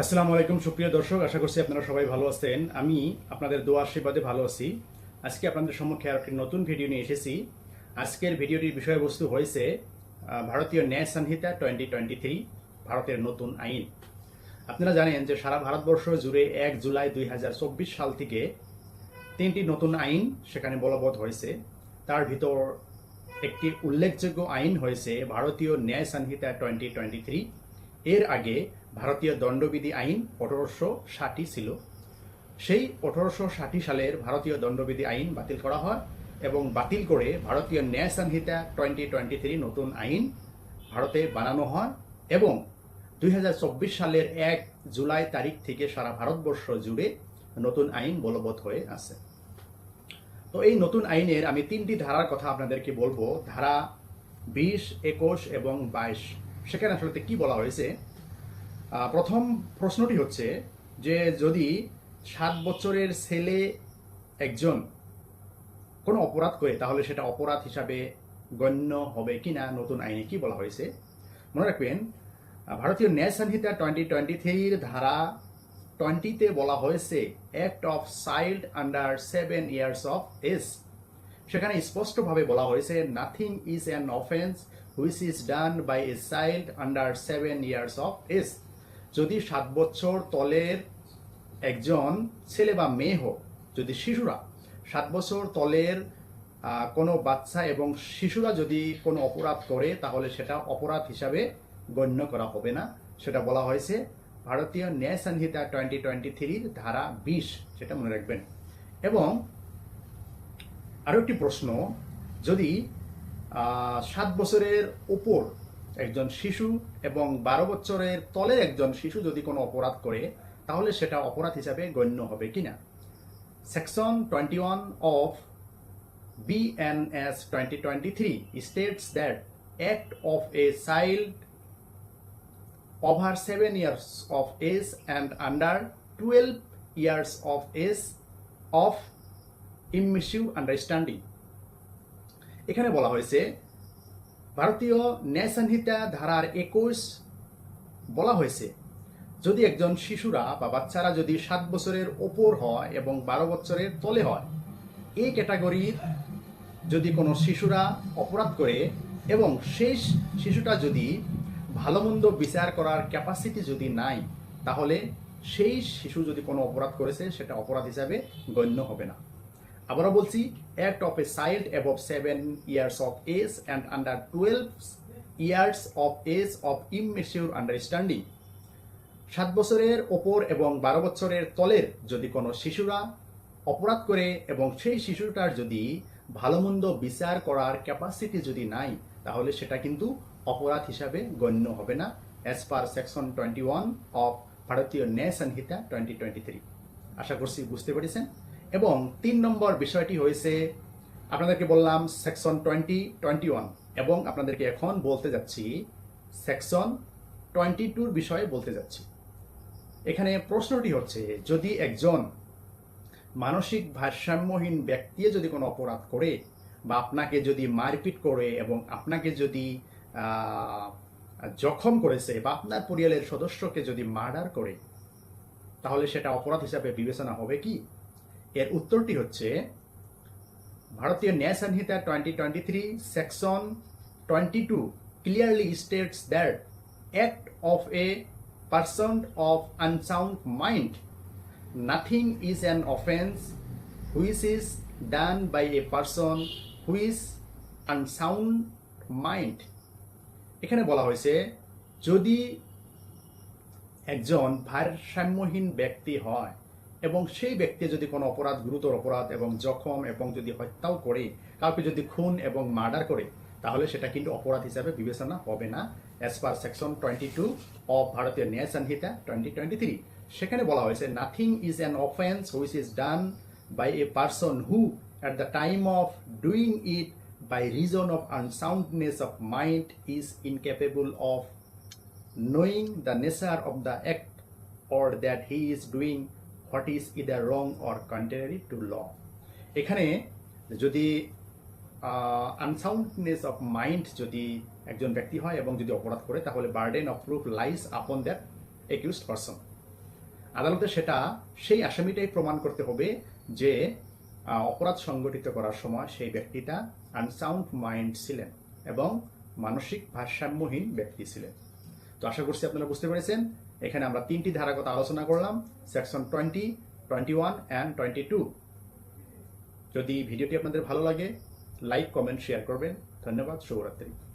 আসসালামু আলাইকুম, সুপ্রিয় দর্শক, আশা করছি আপনারা সবাই ভালো আছেন। আমি আপনাদের দোয়া আশীর্বাদে ভালো আছি। আজকে আপনাদের সম্মুখে আর একটি নতুন ভিডিও নিয়ে এসেছি। আজকের ভিডিওটির বিষয়বস্তু হয়েছে ভারতীয় Nyaya Sanhita twenty twenty three ভারতের নতুন আইন। আপনারা জানেন যে সারা ভারতবর্ষ জুড়ে এক জুলাই দুই হাজার চব্বিশ সাল থেকে তিনটি নতুন আইন সেখানে বলবৎ হয়েছে। তার ভিতর একটি উল্লেখযোগ্য আইন হয়েছে ভারতীয় Nyaya Sanhita twenty twenty three এর আগে ভারতীয় দণ্ডবিধি আইন আঠারোশো ষাটই ছিল। সেই আঠারোশো ষাটি সালের ভারতীয় দণ্ডবিধি আইন বাতিল করা হয় এবং বাতিল করে ভারতীয় Nyaya Sanhita twenty twenty three নতুন আইন ভারতে বানানো হয় এবং দুই হাজার চব্বিশ সালের এক জুলাই তারিখ থেকে সারা ভারতবর্ষ জুড়ে নতুন আইন বলবৎ হয়ে আছে। তো এই নতুন আইনের আমি তিনটি ধারার কথা আপনাদেরকে বলব। ধারা বিশ, একুশ এবং বাইশ। সেখানে আসলে কি বলা হয়েছে? প্রথম প্রশ্নটি হচ্ছে যে যদি সাত বছরের ছেলে একজন কোনো অপরাধ করে, তাহলে সেটা অপরাধ হিসাবে গণ্য হবে কিনা, নতুন আইনে কি বলা হয়েছে? মনে রাখবেন ভারতীয় ন্যায় সংহিতা টোয়েন্টি টোয়েন্টি থ্রির ধারা টোয়েন্টিতে বলা হয়েছে act of child under seven years of age সেখানে স্পষ্টভাবে বলা হয়েছে nothing is an offence which is done by a child under seven years of age যদি সাত বছর তলের একজন ছেলে বা মেয়ে হোক, যদি শিশুরা সাত বছর তলের কোনো বাচ্চা এবং শিশুরা যদি কোনো অপরাধ করে, তাহলে সেটা অপরাধ হিসাবে গণ্য করা হবে না। সেটা বলা হয়েছে, ভারতীয় ন্যায় সংহিতা টোয়েন্টি টোয়েন্টি থ্রির ধারা বিশ সেটা মনে রাখবেন। এবং আরও একটি প্রশ্ন, যদি সাত বছরের উপর একজন শিশু এবং বারো বছরের তলের একজন শিশু যদি কোনো অপরাধ করে, তাহলে সেটা অপরাধ হিসাবে গণ্য হবে কিনা? Section twenty one of BNS 2023 states that act of a child over 7 years of age and under 12 years of age of immature understanding. এখানে বলা হয়েছে, ভারতীয় ন্যায় সংহিতা ধারার একুশ বলা হয়েছে, যদি একজন শিশুরা বা বাচ্চারা যদি সাত বছরের ওপর হয় এবং বারো বছরের তলে হয় এই ক্যাটাগরির যদি কোনো শিশুরা অপরাধ করে এবং সেই শিশুটা যদি ভালো মন্দ বিচার করার ক্যাপাসিটি যদি নাই, তাহলে সেই শিশু যদি কোনো অপরাধ করেছে, সেটা অপরাধ হিসাবে গণ্য হবে না। আবারও বলছি act of a child above seven years of age and under twelve years of age of immature understanding সাত বছরের ওপর এবং বারো বছরের তলের যদি কোনো শিশুরা অপরাধ করে এবং সেই শিশুটার যদি ভালো মন্দ বিচার করার ক্যাপাসিটি যদি নাই, তাহলে সেটা কিন্তু অপরাধ হিসাবে গণ্য হবে না as per section twenty one of Bharatiya Nyaya Sanhita twenty twenty three আশা করছি বুঝতে পেরেছেন? এবং তিন নম্বর বিষয়টি হয়েছে, আপনাদেরকে বললাম সেকশন টোয়েন্টি টোয়েন্টি ওয়ান এবং আপনাদেরকে এখন বলতে যাচ্ছি সেকশন টোয়েন্টি টুর বিষয়ে বলতে যাচ্ছি। এখানে প্রশ্নটি হচ্ছে, যদি একজন মানসিক ভারসাম্যহীন ব্যক্তি যদি কোনো অপরাধ করে বা আপনাকে যদি মারপিট করে এবং আপনাকে যদি জখম করেছে বা আপনার পরিয়ালের সদস্যকে যদি মার্ডার করে, তাহলে সেটা অপরাধ হিসাবে বিবেচনা হবে কি? এর উত্তরটি হচ্ছে Bharatiya Nyaya Sanhita twenty twenty three section twenty two clearly states that act of a person of unsound mind nothing is an offence which is done by a person who is mind এখানে বলা হয়েছে, যদি একজন ভারসাম্যহীন ব্যক্তি হয় এবং সেই ব্যক্তি যদি কোনো অপরাধ, গুরুতর অপরাধ এবং জখম এবং যদি হত্যাও করে, কাউকে যদি খুন এবং মার্ডার করে, তাহলে সেটা কিন্তু অপরাধ হিসাবে বিবেচনা হবে না। As per section twenty two of Bharatiya Nyaya Sanhita twenty twenty three সেখানে বলা হয়েছে nothing is an offence which is done by a person who at the time of doing it by reason of unsoundness of mind is incapable of knowing the nature of the act or that he is doing what is either wrong or contrary to law এখানে যদি আনসাউন্ডনেস of mind যদি একজন ব্যক্তি হয় এবং যদি অপরাধ করে, তাহলে burden of proof lies upon that accused person আদালতে সেটা, সেই আসামিটাই প্রমাণ করতে হবে যে অপরাধ সংগঠিত করার সময় সেই ব্যক্তিটা আনসাউন্ড মাইন্ড ছিলেন এবং মানসিক ভারসাম্যহীন ব্যক্তি ছিলেন। তো আশা করছি আপনারা বুঝতে পেরেছেন। এখানে আমরা তিনটি ধারাগত আলোচনা করলাম section twenty twenty one and twenty two যদি ভিডিওটি আপনাদের ভালো লাগে লাইক কমেন্ট শেয়ার করবেন। ধন্যবাদ, শুভরাত্রি।